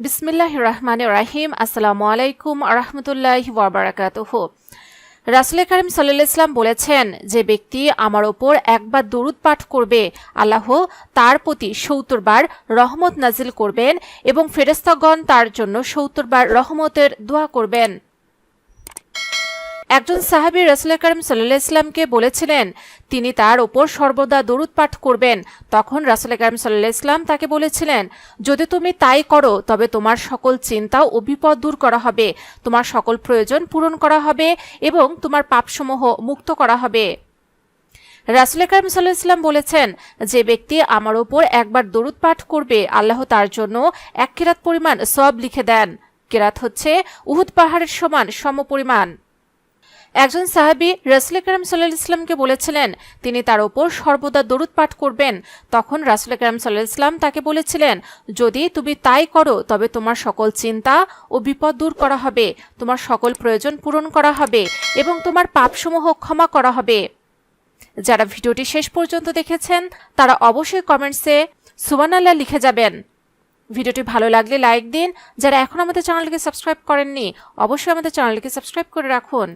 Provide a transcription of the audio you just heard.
বিসমিল্লাহ রহমান রাহিম। আসসালামু আলাইকুম আরহামতুল্লাহ ওয়াবারাকাতহ রাসুল করিম সাল্লা ইসলাম বলেছেন যে ব্যক্তি আমার ওপর একবার দরুদ পাঠ করবে, আল্লাহ তার প্রতি সৌতরবার বার রহমত নাজিল করবেন এবং ফেরেস্তাগণ তার জন্য সৌতরবার বার রহমতের দোয়া করবেন। একজন সাহাবী রাসুল করিম সাল্লাহ ইসলামকে বলেছিলেন, তিনি তার ওপর সর্বদা দরুদ পাঠ করবেন। তখন রাসুল করিম সাল্লাহ ইসলাম তাকে বলেছিলেন, যদি তুমি তাই করো, তবে তোমার সকল চিন্তা ও বিপদ দূর করা হবে, তোমার সকল প্রয়োজন পূরণ করা হবে এবং তোমার পাপসমূহ মুক্ত করা হবে। রাসুল করিম সাল্লাহ ইসলাম বলেছেন, যে ব্যক্তি আমার ওপর একবার দরুদ পাঠ করবে, আল্লাহ তার জন্য এক কেরাত পরিমাণ সব লিখে দেন। কেরাত হচ্ছে উহুদ পাহাড়ের সমান সমপরিমাণ। একজন সাহাবী রাসুল করিম সাল্লাহ ইসলামকে বলেছিলেন, তিনি তার ওপর সর্বদা দরুদ পাঠ করবেন। তখন রাসুল করিম সাল্লাহ ইসলাম তাকে বলেছিলেন, যদি তুমি তাই করো, তবে তোমার সকল চিন্তা ও বিপদ দূর করা হবে, তোমার সকল প্রয়োজন পূরণ করা হবে এবং তোমার পাপসমূহ ক্ষমা করা হবে। যারা ভিডিওটি শেষ পর্যন্ত দেখেছেন, তারা অবশ্যই কমেন্টসে সুবানাল্লাহ লিখে যাবেন। ভিডিওটি ভালো লাগলে লাইক দিন। যারা এখন আমাদের চ্যানেলকে সাবস্ক্রাইব করেননি, অবশ্যই আমাদের চ্যানেলকে সাবস্ক্রাইব করে রাখুন।